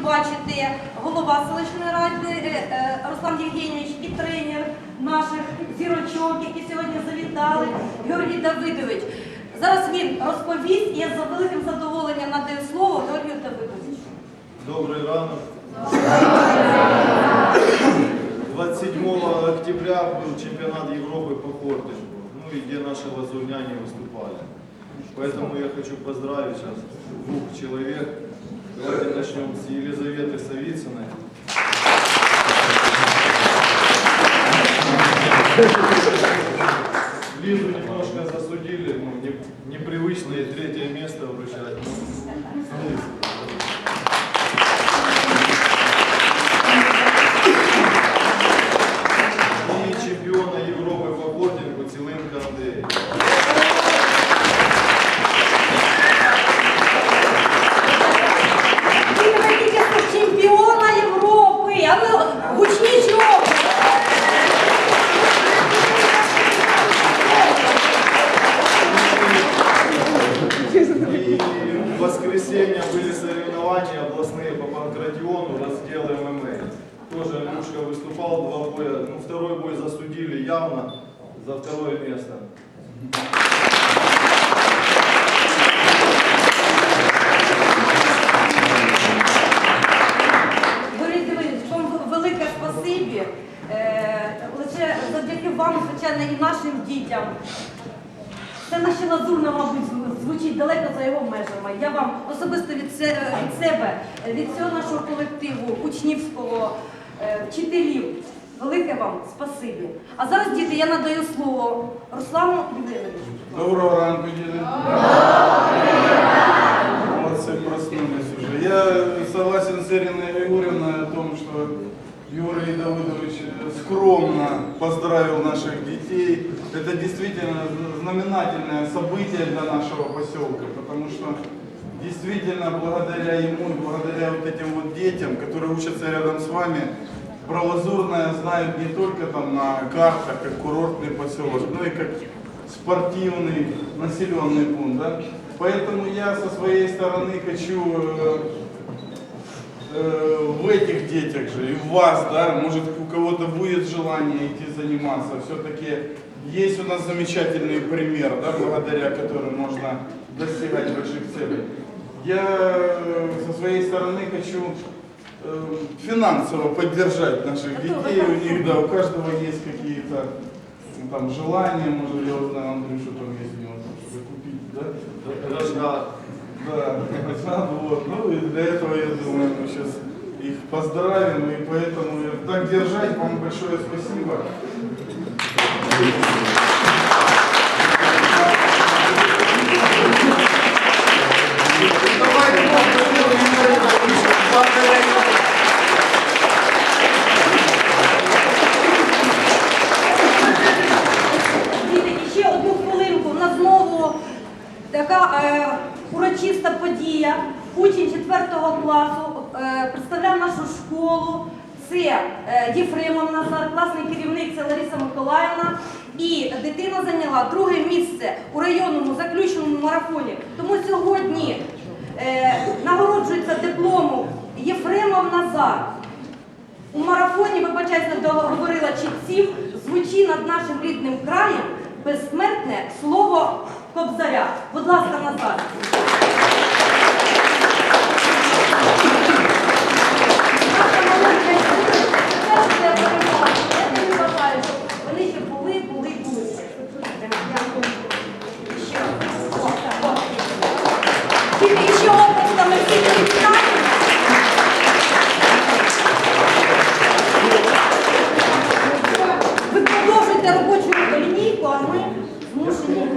бачите, голова селищної ради е, е, Руслан Євгенійович і тренер наших зірочок, які сьогодні завітали, Георгій Давидович. Зараз він розповість, і я за великим задоволенням надаю слово Георгію Давидовичу. Добрий ранок. 27 октября был чемпионат Европы по хортингу, ну и где наши лазурняне выступали. Поэтому я хочу поздравить сейчас двух человек. Давайте начнем с Елизаветы Савицыной. Лизу немножко засудили, ну, не- непривычное третье место вручать. Ну, по панкратиону, раздел ММА. Тоже Андрюшка выступал, два боя, ну второй бой засудили явно за второе место. Борис Дмитрович, вам велике спасибі. Е, Лише завдяки вам, звичайно, і нашим дітям. Це наше лазурна, мабуть, звучить далеко за його межами. Я вам особисто від, від себе, від всього нашого колективу, учнівського, е, вчителів. Велике вам спасибі. А зараз, діти, я надаю слово Руслану Євгеновичу. Доброго ранку, діти. скромно поздравил наших детей. Это действительно знаменательное событие для нашего поселка, потому что действительно благодаря ему и благодаря вот этим вот детям, которые учатся рядом с вами, про Лазурное знают не только там на картах, как курортный поселок, но и как спортивный населенный пункт. Да? Поэтому я со своей стороны хочу э, э, в этих детях же и в вас, да, может у кого-то будет желание идти заниматься, все-таки есть у нас замечательный пример, да, благодаря которому можно достигать больших целей. Я э, со своей стороны хочу э, финансово поддержать наших детей, у них, да, у каждого есть какие-то ну, там желания, может, я узнаю Андрюшу, там есть у него там, что-то купить, да? Рожна. Да, вот. Ну и для этого, я думаю, мы сейчас их поздравим, и поэтому я- так держать, вам большое спасибо. Подія. Учень 4 класу е, представляв нашу школу. Це е, Єфремов Назар, класний керівник, це Лариса Миколаївна. І дитина зайняла друге місце у районному заключному марафоні. Тому сьогодні е, нагороджується дипломом Єфремов Назар. У марафоні, вибачаюсь, не договорила чітців, звучить над нашим рідним краєм безсмертне слово Кобзаря. Будь ласка, Назар. Тільки ще обласками всіх вітаємо. Ви продовжуйте робочу лінійку, а ми змушені.